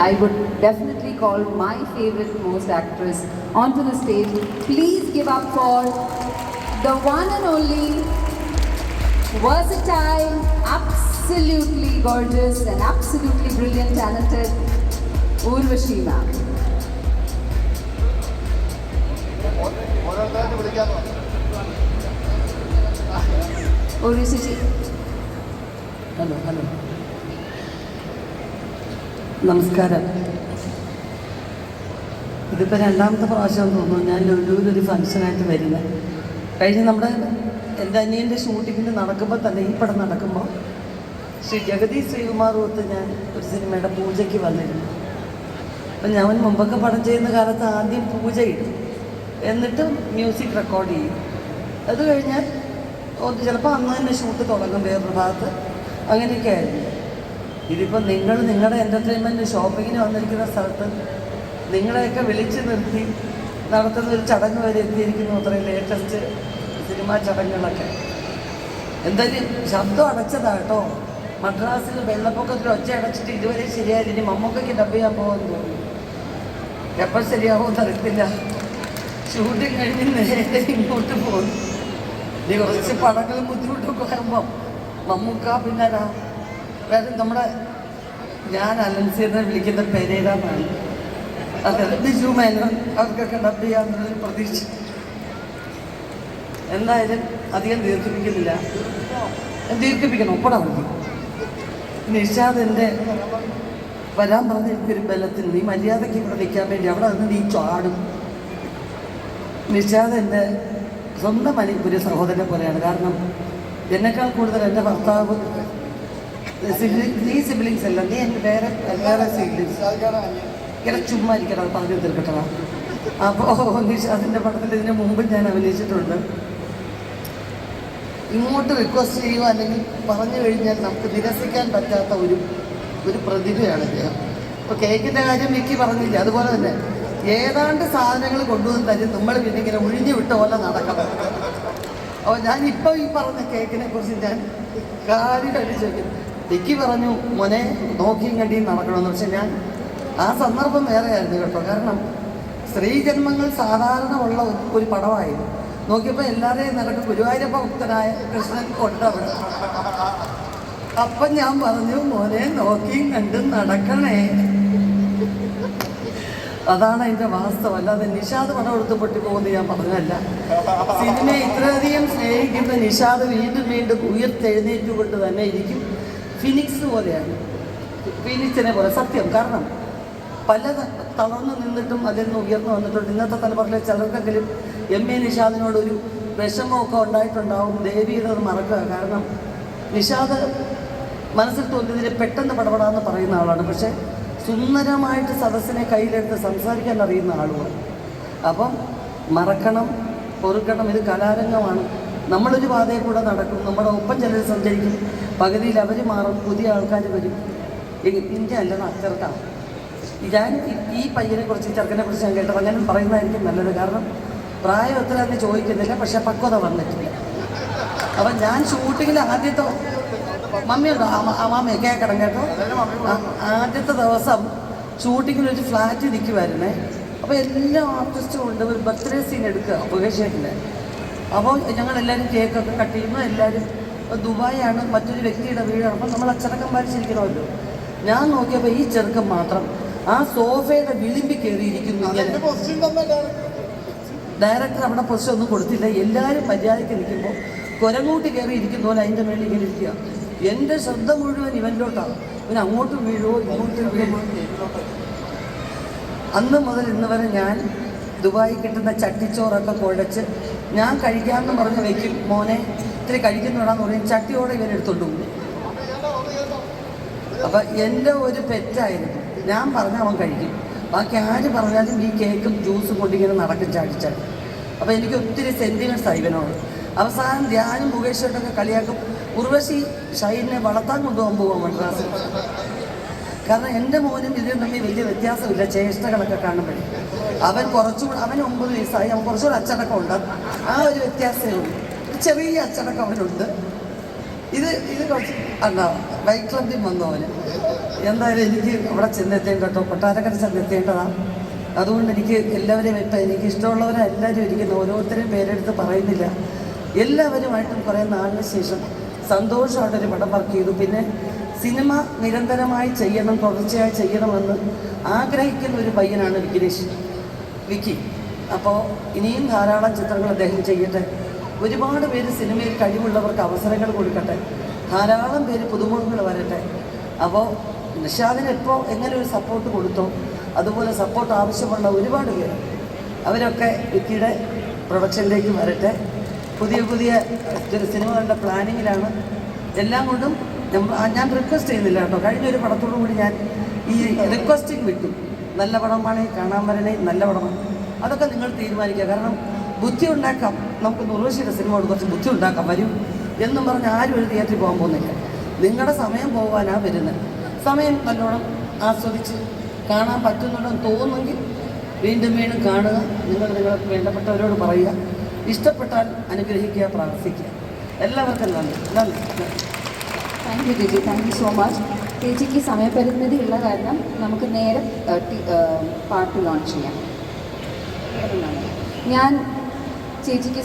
I would definitely call my favorite most actress onto the stage. Please give up for the one and only versatile, absolutely gorgeous and absolutely brilliant, talented Urvashi ma'am. Urvashi. Hello, hello. നമസ്കാരം. ഇതിപ്പോൾ രണ്ടാമത്തെ പ്രാവശ്യം തോന്നുന്നു. ഞാൻ ലുലുവിലൊരു ഫംഗ്ഷനായിട്ട് വരുന്നത്. കഴിഞ്ഞ് നമ്മുടെ എന്റെ അനിയന്റെ ഷൂട്ടിങ്ങിന് നടക്കുമ്പോൾ തന്നെ ഈ പടം നടക്കുമ്പോൾ ശ്രീ ജഗതി ശ്രീകുമാർ ഒത്ത് ഞാൻ ഒരു സിനിമയുടെ പൂജയ്ക്ക് വന്നിരുന്നു. അപ്പം ഞാൻ മുമ്പൊക്കെ പടം ചെയ്യുന്ന കാലത്ത് ആദ്യം പൂജ ഇടും. എന്നിട്ട് മ്യൂസിക് റെക്കോർഡ് ചെയ്യും. അത് കഴിഞ്ഞാൽ ചിലപ്പോൾ അന്ന് തന്നെ ഷൂട്ട് തുടങ്ങും വേറൊരു ഭാഗത്ത്. അങ്ങനെയൊക്കെ ആയിരുന്നു. ഇതിപ്പോൾ നിങ്ങൾ നിങ്ങളുടെ എന്റർടൈൻമെന്റ് ഷോപ്പിങ്ങിന് വന്നിരിക്കുന്ന സ്ഥലത്ത് നിങ്ങളെയൊക്കെ വിളിച്ച് നിർത്തി നടത്തുന്ന ഒരു ചടങ്ങ് വരെ എത്തിയിരിക്കുന്നു അത്രയും ലേറ്റസ്റ്റ് സിനിമാ ചടങ്ങുകളൊക്കെ. എന്തായാലും ശബ്ദം അടച്ചതാ കേട്ടോ. മദ്രാസിൽ വെള്ളപ്പൊക്കത്തിൽ ഒച്ച അടച്ചിട്ട് ഇതുവരെ ശരിയായില്ല. ഇനി മമ്മൂക്കയ്ക്ക് ഡബ് ചെയ്യാൻ പോകുമെന്ന് തോന്നുന്നു. എപ്പോൾ ശരിയാവുമെന്ന് അറിയത്തില്ല ഷൂട്ടിങ് കഴിഞ്ഞ് നേരെ ഇങ്ങോട്ട് പോകുന്നു. ഇനി കുറച്ച് പടങ്ങളും ബുദ്ധിമുട്ടൊക്കെ വരുമ്പം മമ്മൂക്ക പിന്നെ വേറെ നമ്മുടെ ഞാൻ അലൻസിയെന്ന് വിളിക്കുന്ന പെരേരാന്നാണ്. അതെ ബിജു മേനോൻ അവർക്കൊക്കെ ഡബ് ചെയ്യാമെന്നുള്ളൊരു പ്രതീക്ഷ എന്തായാലും അധികം ദീർഘിപ്പിക്കുന്നില്ല ദീർഘിപ്പിക്കണം. ഒപ്പടാ നിഷാദ് എന്റെ വരാൻ പറഞ്ഞ എനിക്കൊരു ബലത്തിൽ നീ മര്യാദയ്ക്ക് ഇവിടെ നിൽക്കാൻ വേണ്ടി അവിടെ നിന്ന് നീ ചാടും. നിഷാദ് എന്റെ സ്വന്തം അനിക്കുരി സഹോദരനെ പോലെയാണ്. കാരണം എന്നെക്കാൾ കൂടുതൽ എന്റെ ഭർത്താവ് നീ സിബ്ലിങ്സ് അല്ല നീ എന്റെ വേറെ വേറെ സിബ്ലിങ്സ്. ഇങ്ങനെ ചുമ്മാ ഇരിക്കണം അത് പറഞ്ഞു തീർക്കട്ടടാ അപ്പോൾ നിഷാദിന്റെ പടത്തിൽ ഇതിന് മുമ്പ് ഞാൻ അഭിനയിച്ചിട്ടുണ്ട്. ഇങ്ങോട്ട് റിക്വസ്റ്റ് ചെയ്യുക അല്ലെങ്കിൽ പറഞ്ഞു കഴിഞ്ഞാൽ നമുക്ക് നിരസിക്കാൻ പറ്റാത്ത ഒരു ഒരു പ്രതിഭയാണ് ഇദ്ദേഹം. ഇപ്പോൾ കേക്കിന്റെ കാര്യം വിക്കി പറഞ്ഞില്ല അതുപോലെ തന്നെ ഏതാണ്ട് സാധനങ്ങൾ കൊണ്ടുവന്ന് തന്നെ നമ്മൾ പിന്നെ ഇങ്ങനെ ഒഴിഞ്ഞു വിട്ട പോലെ നടക്കണം. അപ്പോൾ ഞാൻ ഇപ്പോൾ ഈ പറഞ്ഞ കേക്കിനെ കുറിച്ച് ഞാൻ കാര്യം ചോദിക്കുന്നു വിക്കി പറഞ്ഞു മോനെ നോക്കിയും കണ്ടിയും നടക്കണമെന്ന് പക്ഷെ ഞാൻ ആ സന്ദർഭം വേറെയായിരുന്നു കേട്ടോ. കാരണം സ്ത്രീജന്മങ്ങൾ സാധാരണ ഉള്ള ഒരു- ഒരു പടമായിരുന്നു നോക്കിയപ്പോൾ എല്ലാവരെയും നടക്കും ഗുരുവായൂരപ്പ ഭക്തനായ കൃഷ്ണൻ കൊണ്ടവർ അപ്പം ഞാൻ പറഞ്ഞു മോനെ നോക്കിയും കണ്ടും നടക്കണേ. അതാണ് അതിന്റെ വാസ്തവം. അല്ലാതെ നിഷാദ് പടം എടുത്ത് പൊട്ടിപ്പോകുന്നത് ഞാൻ പറഞ്ഞല്ല സിനിമയെ ഇത്രയധികം സ്നേഹിക്കുന്ന നിഷാദ് വീണ്ടും വീണ്ടും ഉയർത്തെഴുന്നേറ്റുകൊണ്ട് തന്നെ ഇരിക്കും. ഫിനിക്സ് പോലെയാണ്. ഫിനിക്സിനെ പോലെ. സത്യം. കാരണം പല തളർന്നു നിന്നിട്ടും അതിൽ നിന്ന് ഉയർന്നു വന്നിട്ടുണ്ട് ഇന്നത്തെ തലമുറയിലെ ചിലർക്കെങ്കിലും എം എ നിഷാദിനോടൊരു വിഷമമൊക്കെ ഉണ്ടായിട്ടുണ്ടാവും. ദേവിയുടെ അത് മറക്കുക. കാരണം നിഷാദ് മനസ്സിൽ തോന്നിയതിൽ പെട്ടെന്ന് പടപടാന്ന് പറയുന്ന ആളാണ്. പക്ഷേ സുന്ദരമായിട്ട് സദസ്സിനെ കയ്യിലെടുത്ത് സംസാരിക്കാൻ അറിയുന്ന ആളുമാണ്. അപ്പം മറക്കണം പൊറുക്കണം. ഇത് കലാരംഗമാണ്. നമ്മളൊരു പാതയിൽ കൂടെ നടക്കും നമ്മുടെ ഒപ്പം ചിലർ സഞ്ചരിക്കും പകുതിയിൽ അവർ മാറും പുതിയ ആൾക്കാർ വരും. ഇന്ത്യ അല്ല അച്ചർക്കാം ഞാൻ ഈ- പയ്യനെ കുറിച്ച് ചെറുക്കനെ കുറിച്ച് ഞാൻ കേട്ടത് അങ്ങനെ പറയുന്നതായിരിക്കും നല്ലത്. കാരണം പ്രായം എത്ര എന്ന് ചോദിക്കുന്നില്ല പക്ഷെ പക്വത വന്നിട്ടില്ല. അപ്പം ഞാൻ ഷൂട്ടിങ്ങിൽ ആദ്യത്തെ മമ്മിയുണ്ടോ മാമയെ കേൾക്കണം കേട്ടോ. ആദ്യത്തെ ദിവസം ഷൂട്ടിങ്ങിൽ ഒരു ഫ്ലാറ്റ് നിൽക്കുമായിരുന്നേ അപ്പോൾ എല്ലാ ആർട്ടിസ്റ്റും ഉണ്ട്. ഒരു ബർത്ത്ഡേ സീൻ എടുക്കുക ഉപേക്ഷയിട്ടില്ല അപ്പോൾ ഞങ്ങളെല്ലാവരും കേക്കൊക്കെ കട്ട് ചെയ്യുന്നു എല്ലാവരും ദുബായാണ് മറ്റൊരു വ്യക്തിയുടെ വീടാണ് അപ്പോൾ നമ്മൾ അച്ചടക്കം പാലിച്ചിരിക്കണമല്ലോ ഞാൻ നോക്കിയപ്പോൾ ഈ ചെറുക്കം മാത്രം ആ സോഫയുടെ വിളിമ്പി കയറിയിരിക്കുന്നു ഡയറക്ടർ അവിടെ പൊസിഷൻ ഒന്നും കൊടുത്തില്ല. എല്ലാവരും മര്യാദയ്ക്ക് നിൽക്കുമ്പോൾ കുരങ്ങൂട്ടി കയറി ഇരിക്കുന്ന പോലെ അതിന്റെ മേളിൽ ഇങ്ങനെ ഇരിക്കുക. എന്റെ ശ്രദ്ധ മുഴുവൻ ഇവനിലോട്ടാണ് ഇവൻ അങ്ങോട്ട് വീഴുമോ ഇങ്ങോട്ട് വീഴുമോ അന്ന് മുതൽ ഇന്ന് വരെ ഞാൻ ദുബായി കിട്ടുന്ന ചട്ടിച്ചോറൊക്കെ കുഴച്ച് ഞാൻ കഴിക്കാമെന്ന് പറഞ്ഞ് വെക്കും മോനെ ഇത്ര കഴിക്കുന്നുണ്ടാന്ന് പറയും. ചട്ടിയോടെ ഇവരെ എടുത്തോണ്ട് പോകും. അപ്പം എന്റെ ഒരു പെറ്റായിരുന്നു. ഞാൻ പറഞ്ഞ അവൻ കഴിക്കും. ബാക്കി ആര് പറഞ്ഞാലും ഈ കേക്കും ജ്യൂസും കൊണ്ടിങ്ങനെ നടക്കും ചാടിച്ചാൽ അപ്പോൾ എനിക്ക് ഒത്തിരി ആയി ഇവനോട്. അവസാനം ധ്യാനും മുകേഷായിട്ടൊക്കെ കളിയാക്കും. ഉർവശി ഷൈനെ വളർത്താൻ കൊണ്ടുപോകാൻ പോവാൻ മദ്രാസ് കാരണം എന്റെ മോനും ഇതിനും തമ്മിൽ വലിയ വ്യത്യാസമില്ല. ചേഷ്ടകളൊക്കെ കാണുമ്പോഴേ. അവൻ കുറച്ചുകൂടെ അവൻ ഒമ്പത് വയസ്സായി. അവൻ കുറച്ചുകൂടെ അച്ചടക്കം ഉണ്ട് ആ ഒരു വ്യത്യാസമേ ഉള്ളൂ. ചെറിയ അച്ചടക്കം അവനുണ്ട്. ഇത് ഇത് കുറച്ച് അല്ല ബൈക്ക് ക്ലബിൽ വന്നു അവന്. എന്തായാലും എനിക്ക് അവിടെ ചെന്നെത്തേണ്ട കേട്ടോ. കൊട്ടാരക്കര ചെന്നെത്തേണ്ടതാണ് അതുകൊണ്ട് എനിക്ക് എല്ലാവരെയും ഇപ്പം എനിക്ക് ഇഷ്ടമുള്ളവരെ എല്ലാവരും ഇരിക്കുന്നു. ഓരോരുത്തരെയും പേരെടുത്ത് പറയുന്നില്ല. എല്ലാവരുമായിട്ടും കുറേ നാളിന് ശേഷം സന്തോഷമായിട്ടൊരു പടം വർക്ക് ചെയ്തു. പിന്നെ സിനിമ നിരന്തരമായി ചെയ്യണം തുടർച്ചയായി ചെയ്യണമെന്ന് ആഗ്രഹിക്കുന്ന ഒരു പയ്യനാണ് വിഘ്നേഷ്. വിക്കി. അപ്പോൾ ഇനിയും ധാരാളം ചിത്രങ്ങൾ അദ്ദേഹം ചെയ്യട്ടെ. ഒരുപാട് പേര് സിനിമയിൽ കഴിവുള്ളവർക്ക് അവസരങ്ങൾ കൊടുക്കട്ടെ. ധാരാളം പേര് പുതുമുഖങ്ങൾ വരട്ടെ. അപ്പോൾ നിഷാദിന് എപ്പോൾ എങ്ങനെ ഒരു സപ്പോർട്ട് കൊടുത്തോ അതുപോലെ സപ്പോർട്ട് ആവശ്യമുള്ള ഒരുപാട് പേര് അവരൊക്കെ വിക്കിയുടെ പ്രൊഡക്ഷനിലേക്ക് വരട്ടെ. പുതിയ പുതിയ സിനിമകളുടെ പ്ലാനിങ്ങിലാണ്. എല്ലാം കൊണ്ടും ഞാൻ റിക്വസ്റ്റ് ചെയ്യുന്നില്ല കേട്ടോ. കഴിഞ്ഞൊരു പടത്തോടു കൂടി ഞാൻ ഈ റിക്വസ്റ്റിംഗ് വിട്ടു. നല്ല പടമാണ് കാണാൻ വരണേ നല്ല പടമാണ് അതൊക്കെ നിങ്ങൾ തീരുമാനിക്കുക. കാരണം ബുദ്ധി ഉണ്ടാക്കാം. നമുക്ക് നിർവശിയുടെ സിനിമയോട് കുറച്ച് ബുദ്ധി ഉണ്ടാക്കാം. വരും എന്നും പറഞ്ഞ് ആരും ഒരു തിയേറ്ററിൽ പോകാൻ പോകുന്നില്ല. നിങ്ങളുടെ സമയം പോകാനാണ് വരുന്നത്. സമയം നല്ലോണം ആസ്വദിച്ച് കാണാൻ പറ്റുന്നുണ്ടെന്ന് തോന്നുമെങ്കിൽ വീണ്ടും വീണ്ടും കാണുക. നിങ്ങൾ നിങ്ങൾക്ക് വേണ്ടപ്പെട്ടവരോട് പറയുക. ഇഷ്ടപ്പെട്ടാൽ അനുഗ്രഹിക്കുക പ്രാർത്ഥിക്കുക. എല്ലാവർക്കും നന്ദി. നന്ദി. Thank you Giji thank you so much ചേച്ചിക്ക് സമയപരിമിതി ഉള്ള കാരണം നമുക്ക് നേരെ പാട്ട് ലോഞ്ച് ചെയ്യാം. ഞാൻ ചേച്ചിക്ക്